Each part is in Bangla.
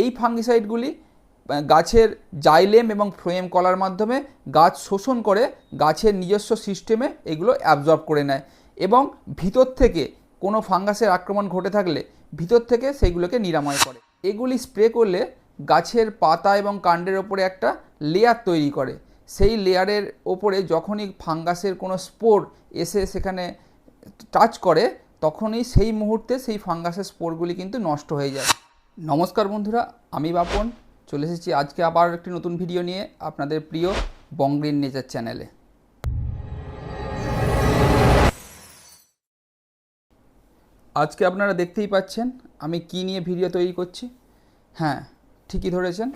এই ফাঙ্গিসাইডগুলি গাছের জাইলেম এবং ফ্লোয়েম কলার মাধ্যমে গাছ শোষণ করে গাছের নিজস্ব সিস্টেমে এগুলো অ্যাবজর্ব করে নেয় এবং ভিতর থেকে কোনো ফাঙ্গাসের আক্রমণ ঘটে থাকলে ভিতর থেকে সেইগুলোকে নিরাময় করে। এগুলি স্প্রে করলে গাছের পাতা এবং কাণ্ডের ওপরে একটা লেয়ার তৈরি করে। সেই লেয়ারের ওপরে যখনই ফাঙ্গাসের কোনো স্পোর এসে সেখানে টাচ করে, তখনই সেই মুহূর্তে সেই ফাঙ্গাসের স্পোরগুলি কিন্তু নষ্ট হয়ে যায়। নমস্কার বন্ধুরা, আমি বাপন। চলে এসেছি আজকে আবার একটি নতুন ভিডিও নিয়ে আপনাদের প্রিয় বঙ্গ্রিন নেচার চ্যানেলে আজকে আপনারা দেখতেই পাচ্ছেন, আমি কি নিয়ে ভিডিও তৈরি করছি। হ্যাঁ ঠিকই ধরেছেন।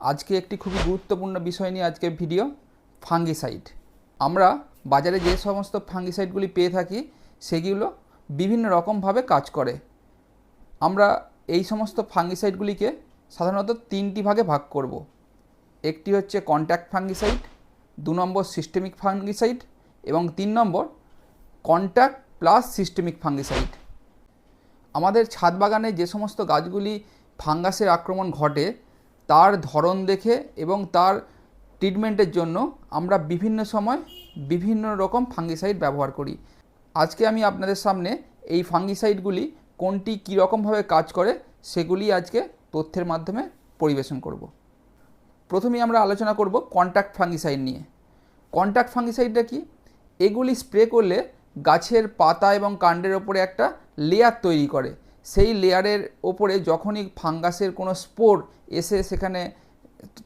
আজকে একটি খুবই গুরুত্বপূর্ণ বিষয় নিয়ে আজকে ভিডিও ফাঙ্গিসাইড আমরা বাজারে যে সমস্ত ফাঙ্গিসাইডগুলি পেয়ে থাকি, সেগুলো বিভিন্ন রকমভাবে কাজ করে। আমরা এই সমস্ত ফাঙ্গিসাইডগুলিকে সাধারণত তিনটি ভাগে ভাগ করব। একটি হচ্ছে কন্ট্যাক্ট ফাঙ্গিসাইড দু নম্বর সিস্টেমিক ফাঙ্গিসাইড এবং তিন নম্বর কন্ট্যাক্ট প্লাস সিস্টেমিক ফাঙ্গিসাইড আমাদের ছাদ বাগানে যে সমস্ত গাছগুলি ফাঙ্গাসের আক্রমণ ঘটে, তার ধরন দেখে এবং তার ট্রিটমেন্টের জন্য আমরা বিভিন্ন সময় বিভিন্ন রকম ফাঙ্গিসাইড ব্যবহার করি। আজকে আমি আপনাদের সামনে এই ফাঙ্গিসাইডগুলি কোনটি কী রকমভাবে কাজ করে সেগুলি আজকে তথ্যের মাধ্যমে পরিবেশন করব। প্রথমেই আমরা আলোচনা করব কন্ট্যাক্ট ফাঙ্গিসাইড নিয়ে। কন্ট্যাক্ট ফাঙ্গিসাইডটা কি? এগুলি স্প্রে করলে গাছের পাতা এবং কাণ্ডের ওপরে একটা লেয়ার তৈরি করে। সেই লেয়ারের ওপরে যখনই ফাঙ্গাসের কোনো স্পোর এসে সেখানে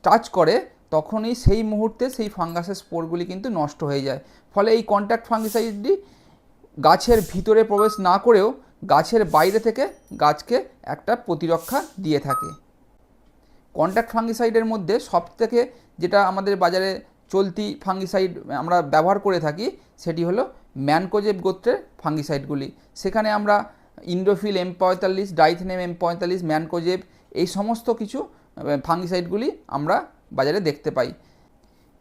টাচ করে, তখনই সেই মুহূর্তে সেই ফাঙ্গাসের স্পোরগুলি কিন্তু নষ্ট হয়ে যায়। ফলে এই কন্ট্যাক্ট ফাঙ্গিসাইডটি গাছের ভিতরে প্রবেশ না করেও গাছের বাইরে থেকে গাছকে একটা প্রতিরক্ষা দিয়ে থাকে। কন্ট্যাক্ট ফাঙ্গিসাইডের মধ্যে সবথেকে যেটা আমাদের বাজারে চলতি ফাঙ্গিসাইড আমরা ব্যবহার করে থাকি, সেটি হলো ম্যানকোজেব গোত্রের ফাঙ্গিসাইডগুলি সেখানে আমরা ইন্ডোফিল এম পঁয়তাল্লিশ, ডাইথনেম এম পঁয়তাল্লিশ, ম্যানকোজেব এই সমস্ত কিছু ফাঙ্গিসাইডগুলি আমরা বাজারে দেখতে পাই।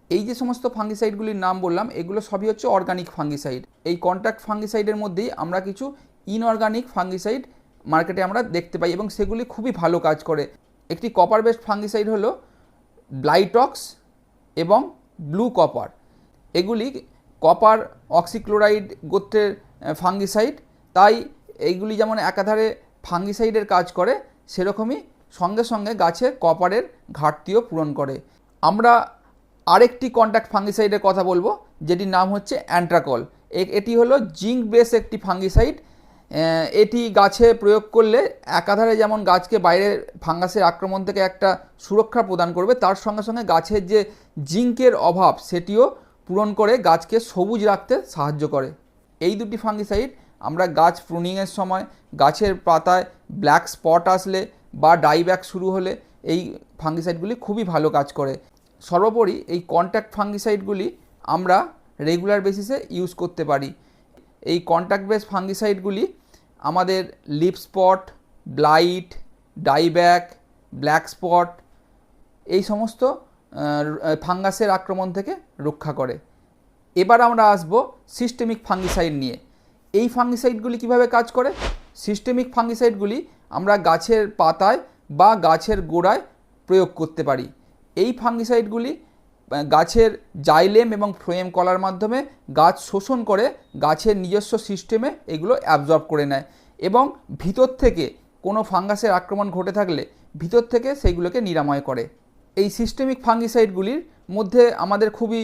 এই যে সমস্ত ফাঙ্গিসাইডগুলির নাম বললাম, এগুলো সবই হচ্ছে অর্গানিক ফাঙ্গিসাইড এই কন্ট্যাক্ট ফাঙ্গিসাইডের মধ্যেই আমরা কিছু ইনঅর্গানিক ফাঙ্গিসাইড মার্কেটে আমরা দেখতে পাই এবং সেগুলি খুবই ভালো কাজ করে। একটি কপার বেসড ফাঙ্গিসাইড হলো ব্লাইটক্স এবং ব্লু কপার এগুলি কপার অক্সিক্লোরাইড গোত্রের ফাঙ্গিসাইড তাই এইগুলি যেমন একাধারে ফাঙ্গিসাইডের কাজ করে, সেরকমই সঙ্গে সঙ্গে গাছে কপারের ঘাটতিও পূরণ করে। আমরা আরেকটি কন্ট্যাক্ট ফাঙ্গিসাইডের কথা বলব, যেটির নাম হচ্ছে অ্যান্ট্রাকল এটি হলো জিঙ্ক বেস একটি ফাঙ্গিসাইড এটি গাছে প্রয়োগ করলে একাধারে যেমন গাছকে বাইরের ফাঙ্গাসের আক্রমণ থেকে একটা সুরক্ষা প্রদান করবে, তার সঙ্গে সঙ্গে গাছের যে জিঙ্কের অভাব সেটিও পূরণ করে গাছকে সবুজ রাখতে সাহায্য করে। এই দুটি ফাঙ্গিসাইড আমরা গাছ প্রুনিংয়ের সময় গাছের পাতায় ব্ল্যাক স্পট আসলে বা ডাইব্যাক শুরু হলে এই ফাঙ্গিসাইডগুলি খুবই ভালো কাজ করে। সর্বোপরি এই কন্ট্যাক্ট ফাঙ্গিসাইডগুলি আমরা রেগুলার বেসিসে ইউজ করতে পারি। এই কন্ট্যাক্ট বেস ফাঙ্গিসাইডগুলি আমাদের leaf spot blight dieback black spot এই সমস্ত ফাঙ্গাসের আক্রমণ থেকে রক্ষা করে। এবার আমরা আসব সিস্টেমিক ফাঙ্গিসাইড নিয়ে। এই ফাঙ্গিসাইডগুলি কীভাবে কাজ করে? সিস্টেমিক ফাঙ্গিসাইডগুলি আমরা গাছের পাতায় বা গাছের গোড়ায় প্রয়োগ করতে পারি। এই ফাঙ্গিসাইডগুলি গাছের জাইলেম এবং ফ্লোয়েম কলার মাধ্যমে গাছ শোষণ করে গাছের নিজস্ব সিস্টেমে এগুলো অ্যাবজর্ব করে নেয় এবং ভিতর থেকে কোনো ফাঙ্গাসের আক্রমণ ঘটে থাকলে ভিতর থেকে সেইগুলোকে নিরাময় করে। এই সিস্টেমিক ফাঙ্গিসাইডগুলির মধ্যে আমাদের খুবই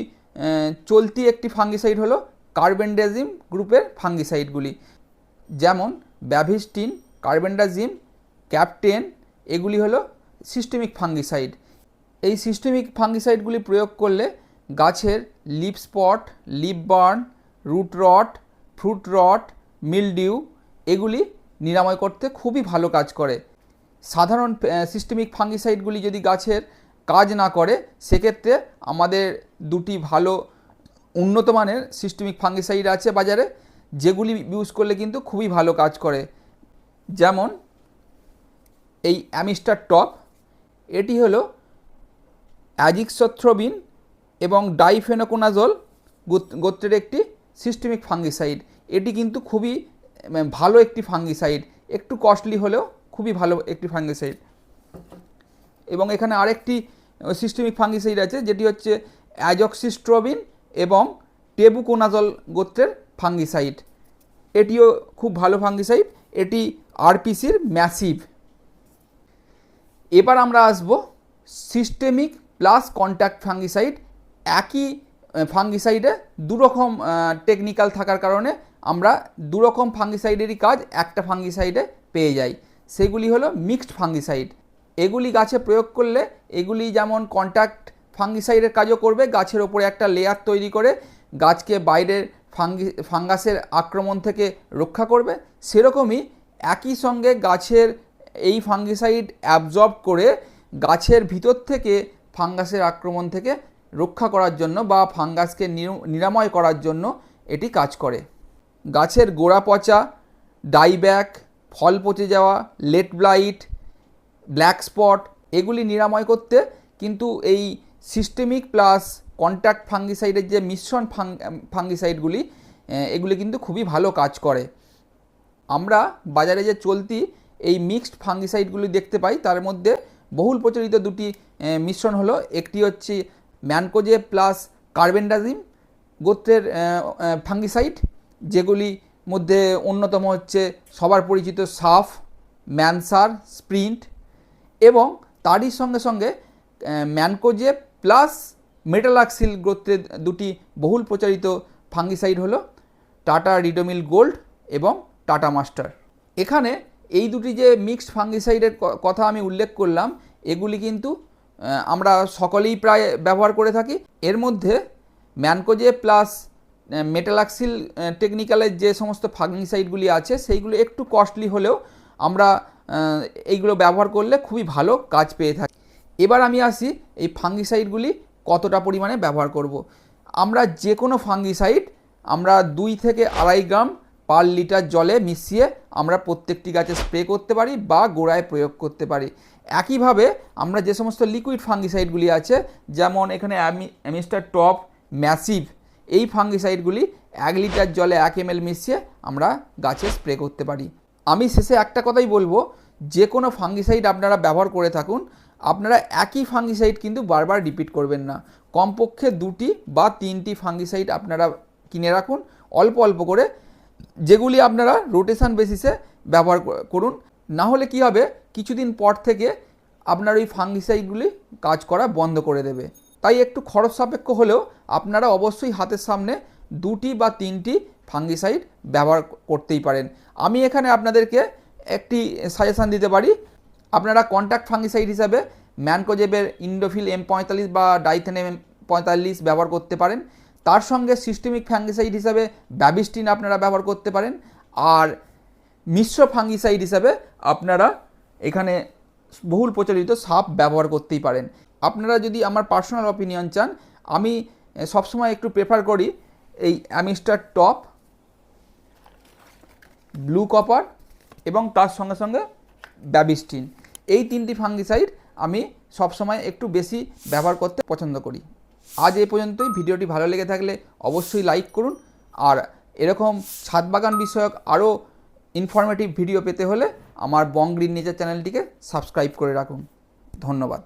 চলতি একটি ফাঙ্গিসাইড হলো কার্বেন্ডাজিম গ্রুপের ফাঙ্গিসাইডগুলি যেমন ব্যাভিস্টিন কার্বেন্ডাজিম ক্যাপটেন এগুলি হলো সিস্টেমিক ফাঙ্গিসাইড এই সিস্টেমিক ফাঙ্গিসাইডগুলি প্রয়োগ করলে গাছের leaf spot leaf burn root rot fruit rot mildew এগুলি নিরাময় করতে খুবই ভালো কাজ করে। সাধারণ সিস্টেমিক ফাঙ্গিসাইডগুলি যদি গাছের কাজ না করে, সেক্ষেত্রে আমাদের দুটি ভালো উন্নত মানের সিস্টেমিক ফাঙ্গিসাইড আছে বাজারে, যেগুলি ইউজ করলে কিন্তু খুবই ভালো কাজ করে। যেমন এই অ্যামিস্টার টপ, এটি হলো অ্যাজিক্সথ্রোবিন এবং ডাইফেনোকোনাজল গোত্রের একটি সিস্টেমিক ফাঙ্গিসাইড এটি কিন্তু খুবই ভালো একটি ফাঙ্গিসাইড একটু কস্টলি হলেও খুবই ভালো একটি ফাঙ্গিসাইড এবং এখানে আরেকটি সিস্টেমিক ফাঙ্গিসাইড আছে, যেটি হচ্ছে অ্যাজক্সিস্ট্রোবিন এবং টেবুকোনাজল গোত্রের ফাঙ্গিসাইড এটিও খুব ভালো ফাঙ্গিসাইড এটি আরপিসির ম্যাসিভ এবার আমরা আসব সিস্টেমিক প্লাস কন্ট্যাক্ট ফাঙ্গিসাইড একই ফাঙ্গিসাইডে দুরকম টেকনিক্যাল থাকার কারণে আমরা দুরকম ফাঙ্গিসাইডেরই কাজ একটা ফাঙ্গিসাইডে পেয়ে যাই। সেগুলি হলো মিক্সড ফাঙ্গিসাইড এগুলি গাছে প্রয়োগ করলে এগুলি যেমন কন্ট্যাক্ট ফাঙ্গিসাইডের কাজও করবে, গাছের ওপরে একটা লেয়ার তৈরি করে গাছকে বাইরের ফাঙ্গি ফাঙ্গাসের আক্রমণ থেকে রক্ষা করবে। সেরকমই একই সঙ্গে গাছের এই ফাঙ্গিসাইড অ্যাবজর্ব করে গাছের ভিতর থেকে ফাঙ্গাসের আক্রমণ থেকে রক্ষা করার জন্য বা ফাঙ্গাসকে নির- নিরাময় করার জন্য এটি কাজ করে। গাছের গোড়া পচা ডাইব্যাক ফল পচে যাওয়া, লেট ব্লাইট, ব্ল্যাক স্পট এগুলি নিরাময় করতে কিন্তু এই সিস্টেমিক প্লাস কন্ট্যাক্ট ফাঙ্গিসাইডের যে মিশ্রণ ফাঙ্গিসাইডগুলি এগুলি কিন্তু খুবই ভালো কাজ করে। আমরা বাজারে যে চলতি এই মিক্সড ফাঙ্গিসাইডগুলি দেখতে পাই, তার মধ্যে বহুল প্রচলিত দুটি মিশ্রণ হলো, একটি হচ্ছে ম্যানকোজে প্লাস কার্বেন্ডাজিম গোত্রের ফাঙ্গিসাইড, যেগুলি মধ্যে অন্যতম হচ্ছে সবার পরিচিত সাফ, ম্যানসার, স্প্রিন্ট এবং তারই সঙ্গে সঙ্গে ম্যানকোজে প্লাস মেটালাক্সিল গোত্রের দুটি বহুল প্রচারিত ফাঙ্গিসাইড হলো, টাটা রিডোমিল গোল্ড এবং টাটা মাস্টার। এখানে এই দুটি যে মিক্সড ফাঙ্গিসাইডের কথা আমি উল্লেখ করলাম, এগুলি কিন্তু আমরা সকলেই প্রায় ব্যবহার করে থাকি এর মধ্যে ম্যানকোজে প্লাস মেটালাক্সিল টেকনিক্যালের যে সমস্ত ফাঙ্গিসাইডগুলি আছে, সেইগুলো একটু কস্টলি হলেও আমরা এইগুলো ব্যবহার করলে খুবই ভালো কাজ পেয়ে থাকি এবার আমি আসি, এই ফাঙ্গিসাইডগুলি কতটা পরিমাণে ব্যবহার করব। আমরা যে কোনো ফাঙ্গিসাইড আমরা দুই থেকে আড়াই গ্রাম পার লিটার জলে মিশিয়ে আমরা প্রত্যেকটি গাছে স্প্রে করতে পারি বা গোড়ায় প্রয়োগ করতে পারি। একইভাবে আমরা যে সমস্ত লিকুইড ফাঙ্গিসাইডগুলি আছে, যেমন এখানে অ্যামি অ্যামিস্টার টপ ম্যাসিভ এই ফাঙ্গিসাইডগুলি এক লিটার জলে এক এম মিশিয়ে আমরা গাছে স্প্রে করতে পারি। আমি শেষে একটা কথাই বলব, যে কোনো ফাঙ্গিসাইড আপনারা ব্যবহার করে থাকুন, আপনারা একই ফাঙ্গিসাইড কিন্তু বারবার রিপিট করবেন না। কমপক্ষে দুটি বা তিনটি ফাঙ্গিসাইড আপনারা কিনে রাখুন, অল্প অল্প করে যেগুলি আপনারা রোটেশন বেসিসে ব্যবহার করুন। না হলে কি হবে? কিছুদিন পর থেকে আপনার ওই ফাঙ্গিসাইডগুলি কাজ করা বন্ধ করে দেবে। তাই একটু খরচ সাপেক্ষ হলেও আপনারা অবশ্যই হাতের সামনে দুটি বা তিনটি ফাঙ্গিসাইড ব্যবহার করতেই পারেন। আমি এখানে আপনাদেরকে একটি সাজেশান দিতে পারি। আপনারা কন্ট্যাক্ট ফাঙ্গিসাইড হিসাবে ম্যানকোজেবের ইন্ডোফিল এম পঁয়তাল্লিশ বা ডাইথেন এম পঁয়তাল্লিশ ব্যবহার করতে পারেন। তার সঙ্গে সিস্টেমিক ফাঙ্গিসাইড হিসাবে ব্যাবিস্টিন আপনারা ব্যবহার করতে পারেন, আর মিশ্র ফাঙ্গিসাইড হিসাবে আপনারা এখানে বহুল প্রচলিত সাপ ব্যবহার করতেই পারেন। আপনারা যদি আমার পার্সোনাল অপিনিয়ন চান, আমি সবসময় একটু প্রেফার করি এই অ্যামিস্টার টপ ব্লু কপার এবং তার সঙ্গে সঙ্গে ব্যাবিস্টিন এই তিনটি ফাঙ্গিসাইড আমি সবসময় একটু বেশি ব্যবহার করতে পছন্দ করি। আজ এই পর্যন্তই। ভিডিওটি ভালো লেগে থাকলে অবশ্যই লাইক করুন। আর এরকম ছাদ বাগান বিষয়ক আরও ইনফরমেটিভ ভিডিও পেতে হলে আমার বং গ্রিন নেচার চ্যানেলটিকে সাবস্ক্রাইব করে রাখুন। ধন্যবাদ।